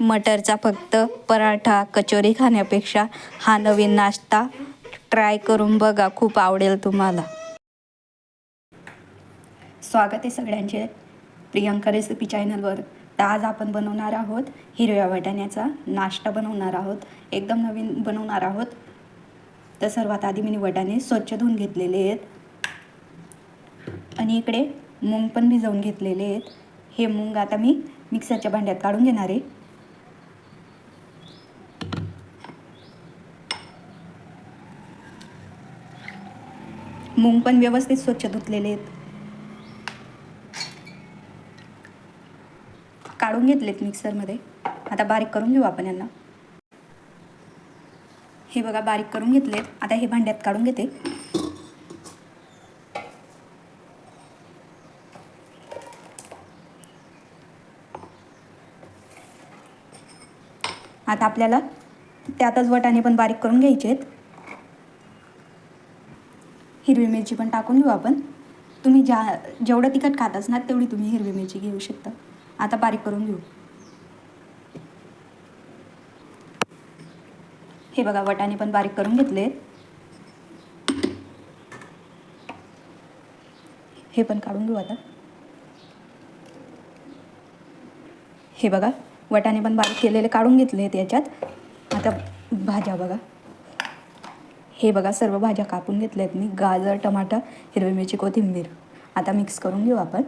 मटरचा फक्त पराठा कचोरी खाण्यापेक्षा हा नवीन नाश्ता ट्राय करून बघा खूप आवडेल तुम्हाला. स्वागत आहे सगळ्यांचे प्रियंका रेसिपी चॅनलवर तर आज आपण बनवणार आहोत हिरव्या वाटाण्याचा नाश्ता बनवणार आहोत. एकदम नवीन बनवणार आहोत. तर सर्वात आधी मी वटाणे स्वच्छ धुवून घेतलेले आहेत. आणि इकडे मूग पण भिजवून घेतलेले आहेत. हे मूग आता मी मिक्सरच्या भांड्यात काढून घेणार आहे. मूंग पण व्यवस्थित स्वच्छ धुतलेले आहेत. काढून घेतलेत मिक्सरमध्ये. आता बारीक करून घेऊ आपण यांना. हे बघा बारीक करून घेतलेत. आता हे भांड्यात काढून घेते. आता आपल्याला त्यातच वटाणे पण बारीक करून घ्यायचे आहेत हिरवी मिरची पण टाकून घेऊ आपण. तुम्ही ज्या जेवढं तिखट खात असणार तेवढी तुम्ही हिरवी मिरची घेऊ शकता. आता बारीक करून घेऊ. हे बघा वटाणे पण बारीक करून घेतले हे पण काढून घेऊ आता. हे बघा वटाणे पण बारीक केलेले काढून घेतले आहेत याच्यात. आता भाज्या बघा. हे बघा सर्व भाज्या कापून घेतल्या आहेत मी. गाजर टमाटर हिरवी मिरची कोथिंबीर. आता मिक्स करून घेऊ आपण.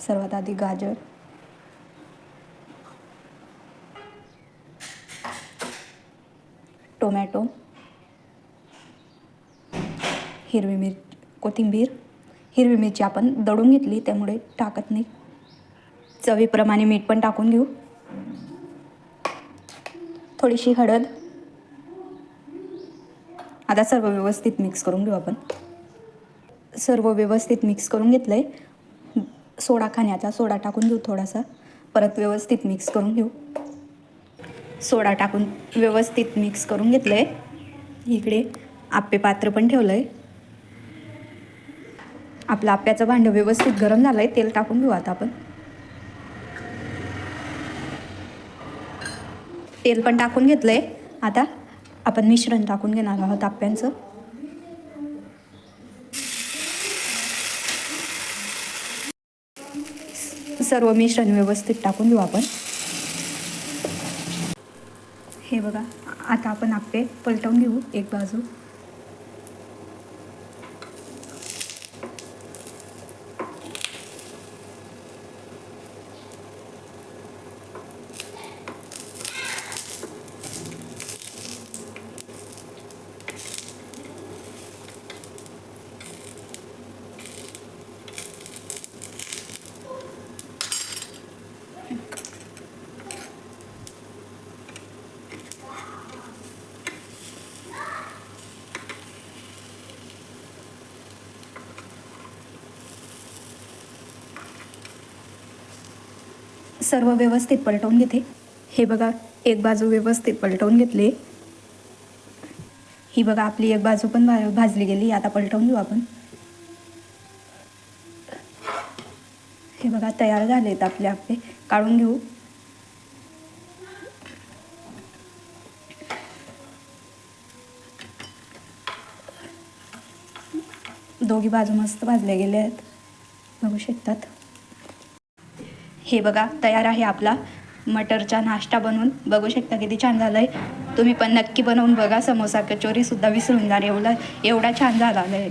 सर्वात आधी गाजर. टोमॅटो. हिरवी मिरची कोथिंबीर. हिरवी मिरची आपण दळून घेतली त्यामुळे टाकत नाही. चवीप्रमाणे मीठ पण टाकून घेऊ. थोडीशी हळद. आता सर्व व्यवस्थित मिक्स करून घेऊ आपण. सर्व व्यवस्थित मिक्स करून घेतलं आहे सोडा खाण्याचा सोडा टाकून घेऊ थोडासा. परत व्यवस्थित मिक्स करून घेऊ. सोडा टाकून व्यवस्थित मिक्स करून घेतलं आहे इकडे आप्पे पात्र पण ठेवलं आहे आपलं आप्याचं भांडं व्यवस्थित गरम झालं आहे तेल टाकून घेऊ आता आपण. तेल पण टाकून घेतलं आहे आता आपण मिश्रण टाकून घेणार आहोत आप्यांचं सर्व मिश्रण व्यवस्थित टाकून घेऊ आपण. हे बघा आता आपण आप्पे पलटवून घेऊ एक बाजू. सर्व व्यवस्थित पलटवून घेते. हे बघा एक बाजू व्यवस्थित पलटवून घेतली. ही बघा आपली एक बाजू पण भा भाजली गेली आता पलटवून घेऊ आपण. हे बघा तयार झाले आहेत आपले आपले. काढून घेऊ. दोघी बाजू मस्त भाजल्या गेल्या आहेत. बघू शकतात. हे बघा तयार आहे आपला मटरचा नाश्ता बनवून. बघू शकता किती छान झालं आहे तुम्ही पण नक्की बनवून बघा समोसा कचोरीसुद्धा विसरून जा एवढा एवढा छान झाला आहे.